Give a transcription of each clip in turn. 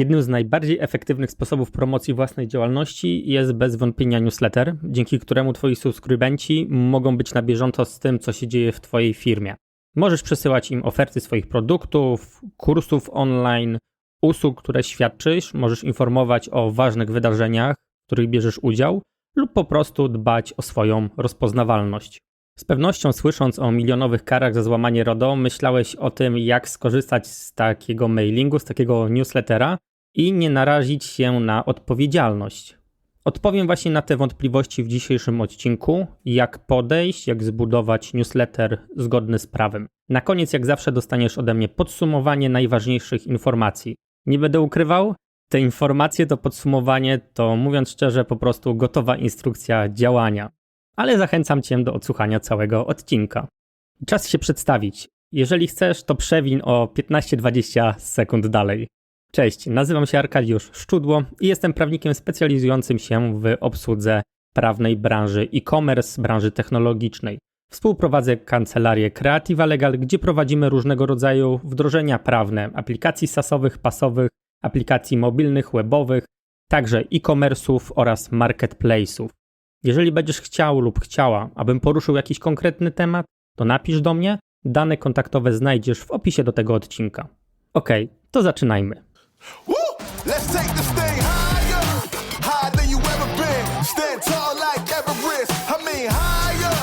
Jednym z najbardziej efektywnych sposobów promocji własnej działalności jest bez wątpienia newsletter, dzięki któremu Twoi subskrybenci mogą być na bieżąco z tym, co się dzieje w Twojej firmie. Możesz przesyłać im oferty swoich produktów, kursów online, usług, które świadczysz, możesz informować o ważnych wydarzeniach, w których bierzesz udział, lub po prostu dbać o swoją rozpoznawalność. Z pewnością słysząc o milionowych karach za złamanie RODO, myślałeś o tym, jak skorzystać z takiego mailingu, z takiego newslettera i nie narazić się na odpowiedzialność. Odpowiem właśnie na te wątpliwości w dzisiejszym odcinku, jak podejść, jak zbudować newsletter zgodny z prawem. Na koniec, jak zawsze, dostaniesz ode mnie podsumowanie najważniejszych informacji. Nie będę ukrywał, te informacje, to podsumowanie to, mówiąc szczerze, po prostu gotowa instrukcja działania. Ale zachęcam Cię do odsłuchania całego odcinka. Czas się przedstawić. Jeżeli chcesz, to przewin o 15-20 sekund dalej. Cześć, nazywam się Arkadiusz Szczudło i jestem prawnikiem specjalizującym się w obsłudze prawnej branży e-commerce, branży technologicznej. Współprowadzę kancelarię Creativa Legal, gdzie prowadzimy różnego rodzaju wdrożenia prawne aplikacji SaaSowych, pasowych, aplikacji mobilnych, webowych, także e-commerce'ów oraz marketplace'ów. Jeżeli będziesz chciał lub chciała, abym poruszył jakiś konkretny temat, to napisz do mnie. Dane kontaktowe znajdziesz w opisie do tego odcinka. Ok, to zaczynajmy. Woo! Let's take this thing higher, higher than you ever been. Stand tall like Everest. I mean higher.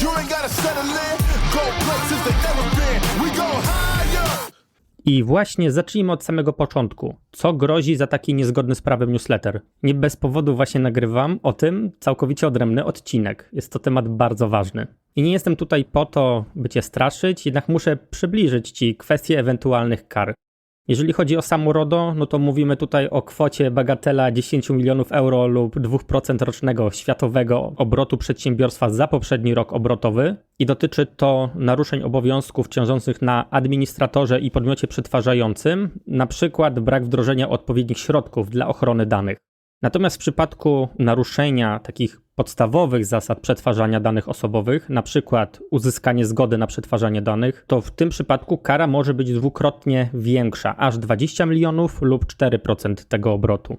You ain't gotta settle in. Go places they never been. We go higher. I właśnie zacznijmy od samego początku. Co grozi za taki niezgodny z prawem newsletter? Nie bez powodu właśnie nagrywam o tym całkowicie odrębny odcinek. Jest to temat bardzo ważny. I nie jestem tutaj po to, by cię straszyć, jednak muszę przybliżyć ci kwestię ewentualnych kar. Jeżeli chodzi o samo RODO, no to mówimy tutaj o kwocie bagatela 10 milionów euro lub 2% rocznego światowego obrotu przedsiębiorstwa za poprzedni rok obrotowy i dotyczy to naruszeń obowiązków ciążących na administratorze i podmiocie przetwarzającym, na przykład brak wdrożenia odpowiednich środków dla ochrony danych. Natomiast w przypadku naruszenia takich podstawowych zasad przetwarzania danych osobowych, na przykład uzyskanie zgody na przetwarzanie danych, to w tym przypadku kara może być dwukrotnie większa, aż 20 milionów lub 4% tego obrotu.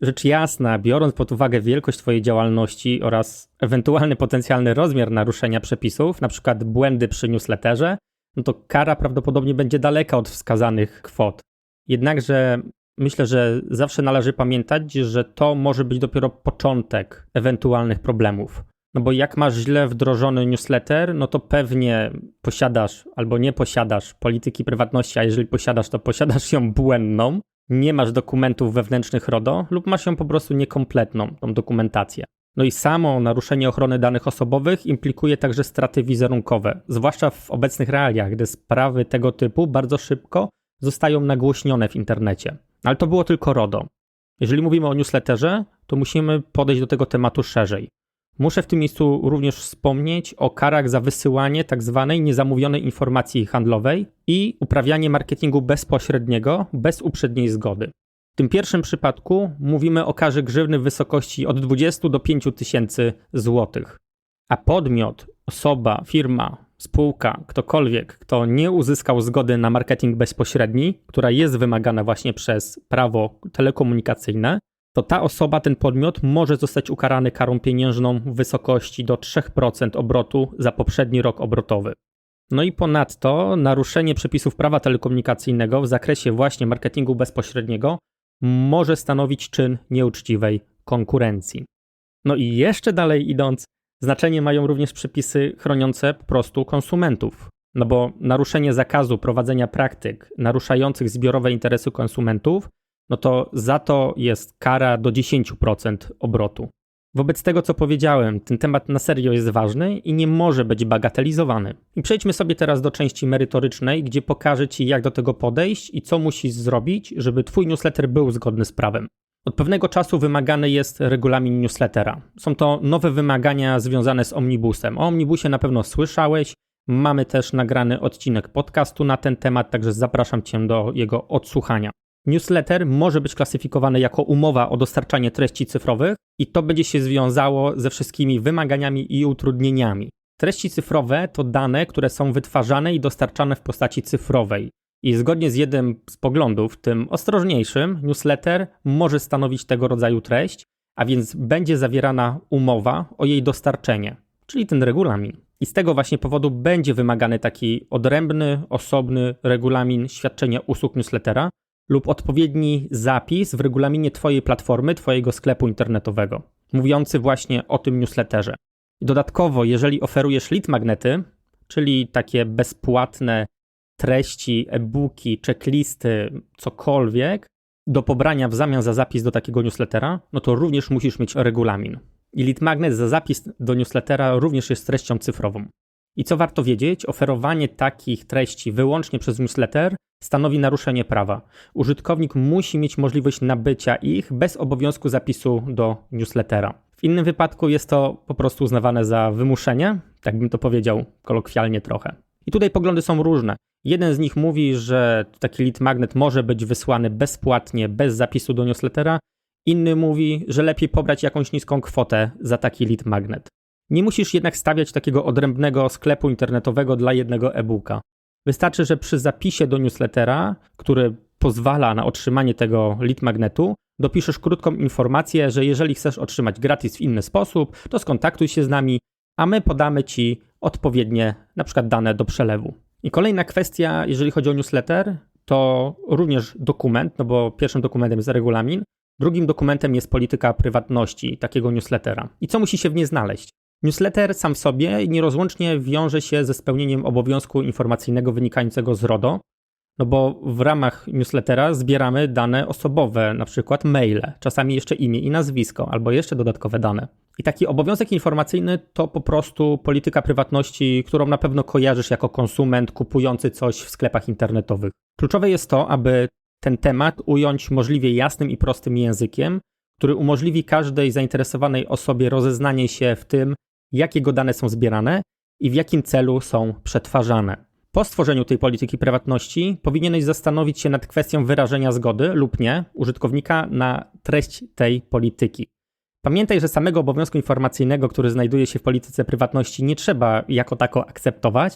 Rzecz jasna, biorąc pod uwagę wielkość Twojej działalności oraz ewentualny potencjalny rozmiar naruszenia przepisów, np. błędy przy newsletterze, no to kara prawdopodobnie będzie daleka od wskazanych kwot. Jednakże Myślę, że zawsze należy pamiętać, że to może być dopiero początek ewentualnych problemów. No bo jak masz źle wdrożony newsletter, no to pewnie posiadasz albo nie posiadasz polityki prywatności, a jeżeli posiadasz, to posiadasz ją błędną, nie masz dokumentów wewnętrznych RODO lub masz ją po prostu niekompletną, tą dokumentację. No i samo naruszenie ochrony danych osobowych implikuje także straty wizerunkowe, zwłaszcza w obecnych realiach, gdy sprawy tego typu bardzo szybko zostają nagłośnione w internecie. Ale to było tylko RODO. Jeżeli mówimy o newsletterze, to musimy podejść do tego tematu szerzej. Muszę w tym miejscu również wspomnieć o karach za wysyłanie tzw. Tak niezamówionej informacji handlowej i uprawianie marketingu bezpośredniego bez uprzedniej zgody. W tym pierwszym przypadku mówimy o karze grzywny w wysokości od 20 do 5 tysięcy złotych. A podmiot, osoba, firma, spółka, ktokolwiek, kto nie uzyskał zgody na marketing bezpośredni, która jest wymagana właśnie przez prawo telekomunikacyjne, to ta osoba, ten podmiot może zostać ukarany karą pieniężną w wysokości do 3% obrotu za poprzedni rok obrotowy. No i ponadto naruszenie przepisów prawa telekomunikacyjnego w zakresie właśnie marketingu bezpośredniego może stanowić czyn nieuczciwej konkurencji. No i jeszcze dalej idąc, Znaczenie mają również przepisy chroniące po prostu konsumentów. No bo naruszenie zakazu prowadzenia praktyk naruszających zbiorowe interesy konsumentów, no to za to jest kara do 10% obrotu. Wobec tego, co powiedziałem, ten temat na serio jest ważny i nie może być bagatelizowany. I przejdźmy sobie teraz do części merytorycznej, gdzie pokażę Ci, jak do tego podejść i co musisz zrobić, żeby Twój newsletter był zgodny z prawem. Od pewnego czasu wymagany jest regulamin newslettera. Są to nowe wymagania związane z omnibusem. O omnibusie na pewno słyszałeś. Mamy też nagrany odcinek podcastu na ten temat, także zapraszam Cię do jego odsłuchania. Newsletter może być klasyfikowany jako umowa o dostarczanie treści cyfrowych i to będzie się związało ze wszystkimi wymaganiami i utrudnieniami. Treści cyfrowe to dane, które są wytwarzane i dostarczane w postaci cyfrowej. I zgodnie z jednym z poglądów, tym ostrożniejszym, newsletter może stanowić tego rodzaju treść, a więc będzie zawierana umowa o jej dostarczenie, czyli ten regulamin. I z tego właśnie powodu będzie wymagany taki odrębny, osobny regulamin świadczenia usług newslettera lub odpowiedni zapis w regulaminie Twojej platformy, Twojego sklepu internetowego, mówiący właśnie o tym newsletterze. Dodatkowo, jeżeli oferujesz lead magnety, czyli takie bezpłatne treści, e-booki, checklisty, cokolwiek do pobrania w zamian za zapis do takiego newslettera, no to również musisz mieć regulamin. I lead magnet za zapis do newslettera również jest treścią cyfrową. I co warto wiedzieć, oferowanie takich treści wyłącznie przez newsletter stanowi naruszenie prawa. Użytkownik musi mieć możliwość nabycia ich bez obowiązku zapisu do newslettera. W innym wypadku jest to po prostu uznawane za wymuszenie, tak bym to powiedział kolokwialnie trochę. I tutaj poglądy są różne. Jeden z nich mówi, że taki lead magnet może być wysłany bezpłatnie, bez zapisu do newslettera. Inny mówi, że lepiej pobrać jakąś niską kwotę za taki lead magnet. Nie musisz jednak stawiać takiego odrębnego sklepu internetowego dla jednego e-booka. Wystarczy, że przy zapisie do newslettera, który pozwala na otrzymanie tego lead magnetu, dopiszesz krótką informację, że jeżeli chcesz otrzymać gratis w inny sposób, to skontaktuj się z nami, a my podamy Ci odpowiednie na przykład dane do przelewu. I kolejna kwestia, jeżeli chodzi o newsletter, to również dokument, no bo pierwszym dokumentem jest regulamin, drugim dokumentem jest polityka prywatności takiego newslettera. I co musi się w nie znaleźć? Newsletter sam w sobie nierozłącznie wiąże się ze spełnieniem obowiązku informacyjnego wynikającego z RODO, no bo w ramach newslettera zbieramy dane osobowe, na przykład maile, czasami jeszcze imię i nazwisko, albo jeszcze dodatkowe dane. I taki obowiązek informacyjny to po prostu polityka prywatności, którą na pewno kojarzysz jako konsument kupujący coś w sklepach internetowych. Kluczowe jest to, aby ten temat ująć możliwie jasnym i prostym językiem, który umożliwi każdej zainteresowanej osobie rozeznanie się w tym, jakie jego dane są zbierane i w jakim celu są przetwarzane. Po stworzeniu tej polityki prywatności powinieneś zastanowić się nad kwestią wyrażenia zgody lub nie użytkownika na treść tej polityki. Pamiętaj, że samego obowiązku informacyjnego, który znajduje się w polityce prywatności, nie trzeba jako tako akceptować.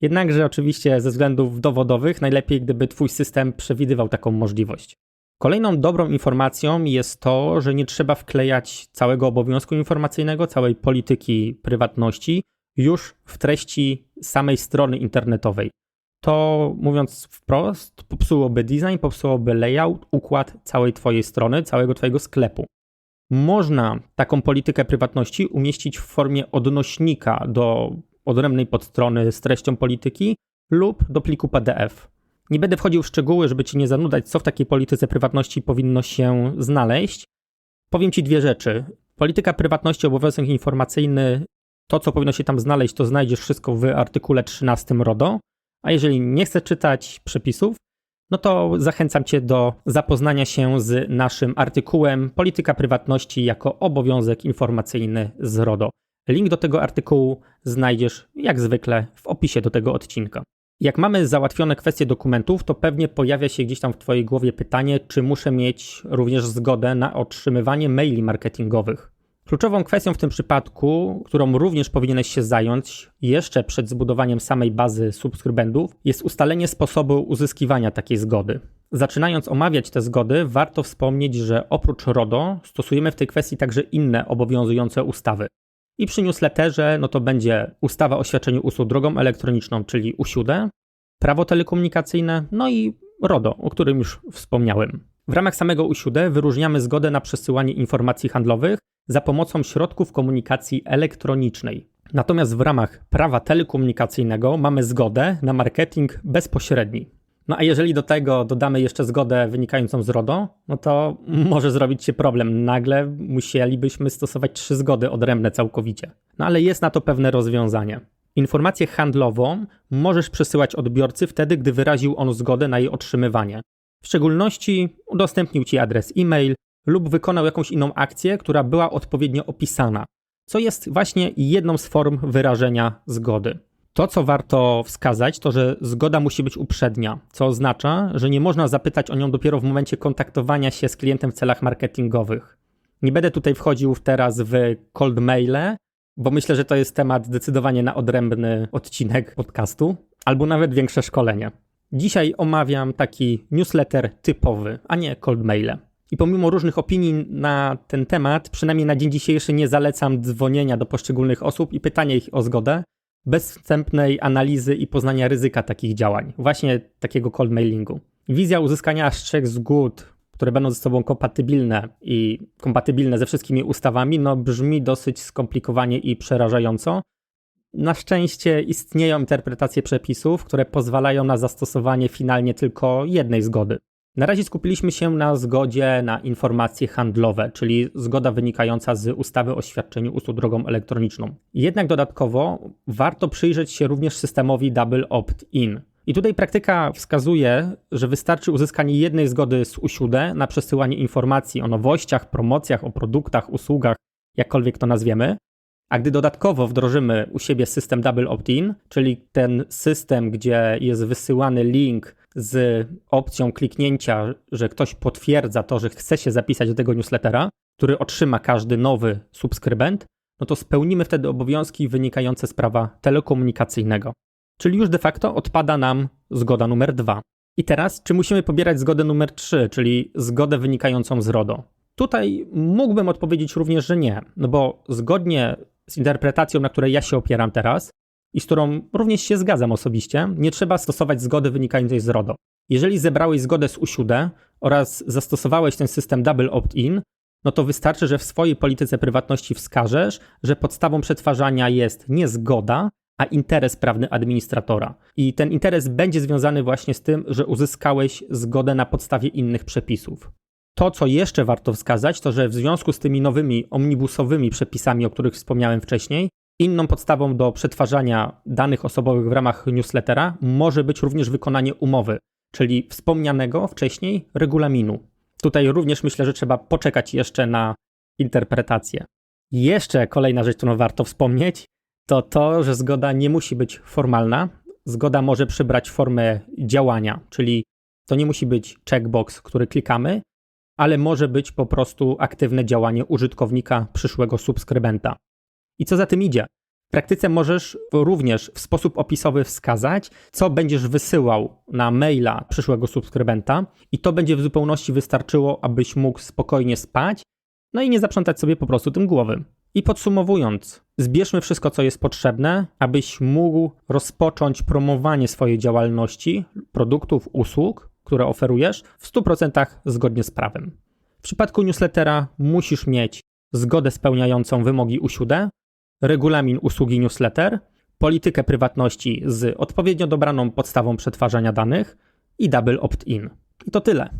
Jednakże, oczywiście, ze względów dowodowych, najlepiej, gdyby Twój system przewidywał taką możliwość. Kolejną dobrą informacją jest to, że nie trzeba wklejać całego obowiązku informacyjnego, całej polityki prywatności już w treści samej strony internetowej. To mówiąc wprost, popsułoby design, popsułoby layout, układ całej Twojej strony, całego Twojego sklepu. Można taką politykę prywatności umieścić w formie odnośnika do odrębnej podstrony z treścią polityki lub do pliku PDF. Nie będę wchodził w szczegóły, żeby Ci nie zanudzać, co w takiej polityce prywatności powinno się znaleźć. Powiem Ci dwie rzeczy. Polityka prywatności, obowiązek informacyjny, to co powinno się tam znaleźć, to znajdziesz wszystko w artykule 13 RODO. A jeżeli nie chcesz czytać przepisów, no to zachęcam Cię do zapoznania się z naszym artykułem Polityka prywatności jako obowiązek informacyjny z RODO. Link do tego artykułu znajdziesz jak zwykle w opisie do tego odcinka. Jak mamy załatwione kwestie dokumentów, to pewnie pojawia się gdzieś tam w Twojej głowie pytanie, czy muszę mieć również zgodę na otrzymywanie maili marketingowych. Kluczową kwestią w tym przypadku, którą również powinieneś się zająć jeszcze przed zbudowaniem samej bazy subskrybentów, jest ustalenie sposobu uzyskiwania takiej zgody. Zaczynając omawiać te zgody, warto wspomnieć, że oprócz RODO stosujemy w tej kwestii także inne obowiązujące ustawy. I przy newsletterze no to będzie ustawa o świadczeniu usług drogą elektroniczną, czyli USIUDE, prawo telekomunikacyjne, no i RODO, o którym już wspomniałem. W ramach samego USIUDE wyróżniamy zgodę na przesyłanie informacji handlowych za pomocą środków komunikacji elektronicznej. Natomiast w ramach prawa telekomunikacyjnego mamy zgodę na marketing bezpośredni. No a jeżeli do tego dodamy jeszcze zgodę wynikającą z RODO, no to może zrobić się problem. Nagle musielibyśmy stosować trzy zgody odrębne całkowicie. No ale jest na to pewne rozwiązanie. Informację handlową możesz przesyłać odbiorcy wtedy, gdy wyraził on zgodę na jej otrzymywanie. W szczególności udostępnił Ci adres e-mail lub wykonał jakąś inną akcję, która była odpowiednio opisana, co jest właśnie jedną z form wyrażenia zgody. To, co warto wskazać, to że zgoda musi być uprzednia, co oznacza, że nie można zapytać o nią dopiero w momencie kontaktowania się z klientem w celach marketingowych. Nie będę tutaj wchodził teraz w cold maile, bo myślę, że to jest temat zdecydowanie na odrębny odcinek podcastu, albo nawet większe szkolenie. Dzisiaj omawiam taki newsletter typowy, a nie cold maile. I pomimo różnych opinii na ten temat, przynajmniej na dzień dzisiejszy nie zalecam dzwonienia do poszczególnych osób i pytania ich o zgodę, bez wstępnej analizy i poznania ryzyka takich działań, właśnie takiego cold mailingu. Wizja uzyskania aż trzech zgód, które będą ze sobą kompatybilne i kompatybilne ze wszystkimi ustawami, no brzmi dosyć skomplikowanie i przerażająco. Na szczęście istnieją interpretacje przepisów, które pozwalają na zastosowanie finalnie tylko jednej zgody. Na razie skupiliśmy się na zgodzie na informacje handlowe, czyli zgoda wynikająca z ustawy o świadczeniu usług drogą elektroniczną. Jednak dodatkowo warto przyjrzeć się również systemowi Double Opt-in. I tutaj praktyka wskazuje, że wystarczy uzyskanie jednej zgody z USIUDE na przesyłanie informacji o nowościach, promocjach, o produktach, usługach, jakkolwiek to nazwiemy, a gdy dodatkowo wdrożymy u siebie system Double Opt-in, czyli ten system, gdzie jest wysyłany link z opcją kliknięcia, że ktoś potwierdza to, że chce się zapisać do tego newslettera, który otrzyma każdy nowy subskrybent, no to spełnimy wtedy obowiązki wynikające z prawa telekomunikacyjnego. Czyli już de facto odpada nam zgoda numer dwa. I teraz, czy musimy pobierać zgodę numer 3, czyli zgodę wynikającą z RODO? Tutaj mógłbym odpowiedzieć również, że nie, no bo zgodnie z interpretacją, na której ja się opieram teraz i z którą również się zgadzam osobiście, nie trzeba stosować zgody wynikającej z RODO. Jeżeli zebrałeś zgodę z USIUDE oraz zastosowałeś ten system Double Opt-in, no to wystarczy, że w swojej polityce prywatności wskażesz, że podstawą przetwarzania jest nie zgoda, a interes prawny administratora. I ten interes będzie związany właśnie z tym, że uzyskałeś zgodę na podstawie innych przepisów. To, co jeszcze warto wskazać, to że w związku z tymi nowymi omnibusowymi przepisami, o których wspomniałem wcześniej, inną podstawą do przetwarzania danych osobowych w ramach newslettera może być również wykonanie umowy, czyli wspomnianego wcześniej regulaminu. Tutaj również myślę, że trzeba poczekać jeszcze na interpretację. Jeszcze kolejna rzecz, którą warto wspomnieć, to to, że zgoda nie musi być formalna. Zgoda może przybrać formę działania, czyli to nie musi być checkbox, który klikamy, ale może być po prostu aktywne działanie użytkownika, przyszłego subskrybenta. I co za tym idzie? W praktyce możesz również w sposób opisowy wskazać, co będziesz wysyłał na maila przyszłego subskrybenta, i to będzie w zupełności wystarczyło, abyś mógł spokojnie spać, no i nie zaprzątać sobie po prostu tym głowy. I podsumowując, zbierzmy wszystko, co jest potrzebne, abyś mógł rozpocząć promowanie swojej działalności, produktów, usług, które oferujesz, w 100% zgodnie z prawem. W przypadku newslettera musisz mieć zgodę spełniającą wymogi USIUDE, regulamin usługi newsletter, politykę prywatności z odpowiednio dobraną podstawą przetwarzania danych i double opt-in. I to tyle.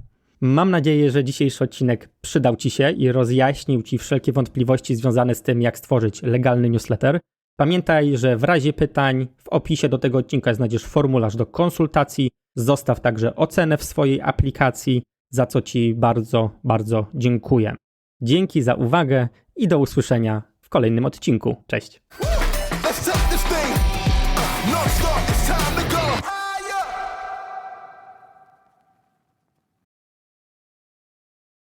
Mam nadzieję, że dzisiejszy odcinek przydał Ci się i rozjaśnił Ci wszelkie wątpliwości związane z tym, jak stworzyć legalny newsletter. Pamiętaj, że w razie pytań w opisie do tego odcinka znajdziesz formularz do konsultacji. Zostaw także ocenę w swojej aplikacji, za co Ci bardzo, bardzo dziękuję. Dzięki za uwagę i do usłyszenia kolejnym odcinku. Cześć.